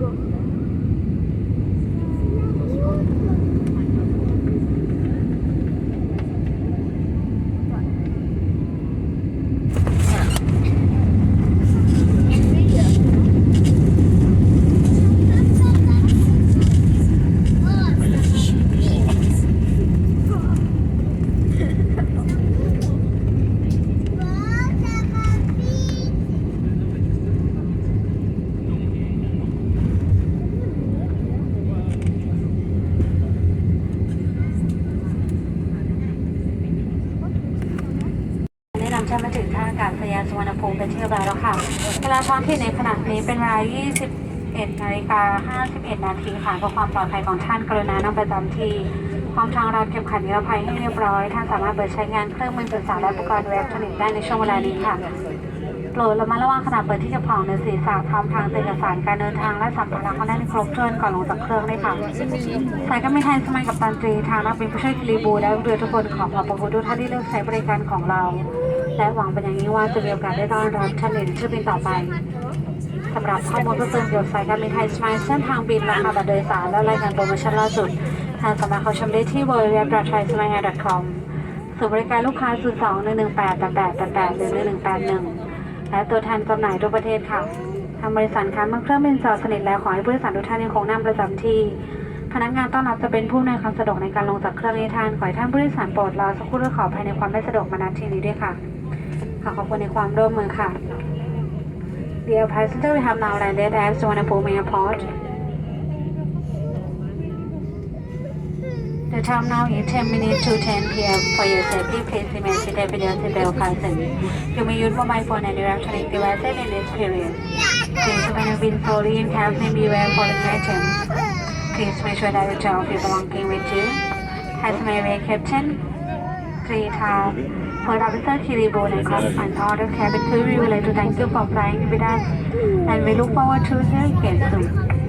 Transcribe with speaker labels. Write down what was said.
Speaker 1: ไำท่านมาถึงท่าอากาศยานสุวรรณภูมิเป็นที่เรียบร้อยแล้วค่ะ เวลาท้องที่ในขณะนี้เป็นเวลา 21นาฬิกา51 นาทีค่ะเพื่อความปลอดภัยของท่านกรุณานำประจำที่พร้อมทางรัดเข็มขัดนิรภัยให้เรียบร้อย ท่านสามารถเปิดใช้งานเครื่องมือสื่อสารและอุปกรณ์อิเล็กทรอนิกส์ได้ในช่วงเวลานี้ค่ะโปรดระมัดระวังขณะเปิดที่จะผ่องในศีรษะพร้อมทางเอกสารการเดินทางและสัมภาระของท่านให้ครบถ้วนก่อนลงจากเครื่องด้วยค่ะสายการบินไทยสมัยกับตันตรีทางนักบินผู้ช่วยคิริบูและเรือทุกคนขอขอบพระคุณทุกท่านที่เลือกใช้บริการของเรา และหวังเป็นอย่างยิ่งว่าจะมีโอกาสได้ต้อนรับท่านในเที่ยวบินต่อไปสำหรับข้อมูลเพิ่มเติมเกี่ยวกับสายการบินไทยสมัยเส้นทางบินราคาบัตรโดยสารและรายการโปรโมชั่นล่าสุดทางสามารถเข้าชมได้ที่ www.thaismaya.com ศูนย์บริการลูกค้า 02 118 8888หรือ1181 และตัวแทนจำหน่ายทั่วประเทศค่ะ ทางบริษัทค้าเมื่อเครื่องบินจอดสนิทแล้วขอให้ผู้โดยสารทุกท่านยังคงนั่งประจำที่ พนักงานต้อนรับจะเป็นผู้ในวยความสะดวกในการลงจากเครื่องนิทาน ขอให้ท่านผู้โดยสารโปรดรอสักครู่เพื่อขอภายในความไม่สะดวกมาณที่นี้ด้วยค่ะ ขอขอบคุณในความร่วมมือค่ะ Dear passenger, we have now landed at Suvarnabhumi Airport. The time now is 10 minutes to 10 p.m. For your safety, please remain seated with your seatbelt fastened. You may use mobile phone and electronic devices in this period. Please when you've been slowly in cabin, beware of falling items. Please make sure that you have your belongings with you. As may be captain, Krita, for Officer Kiribo and Cops and all the cabin crew, we would like to thank you for flying with us and we look forward to hearing again soon.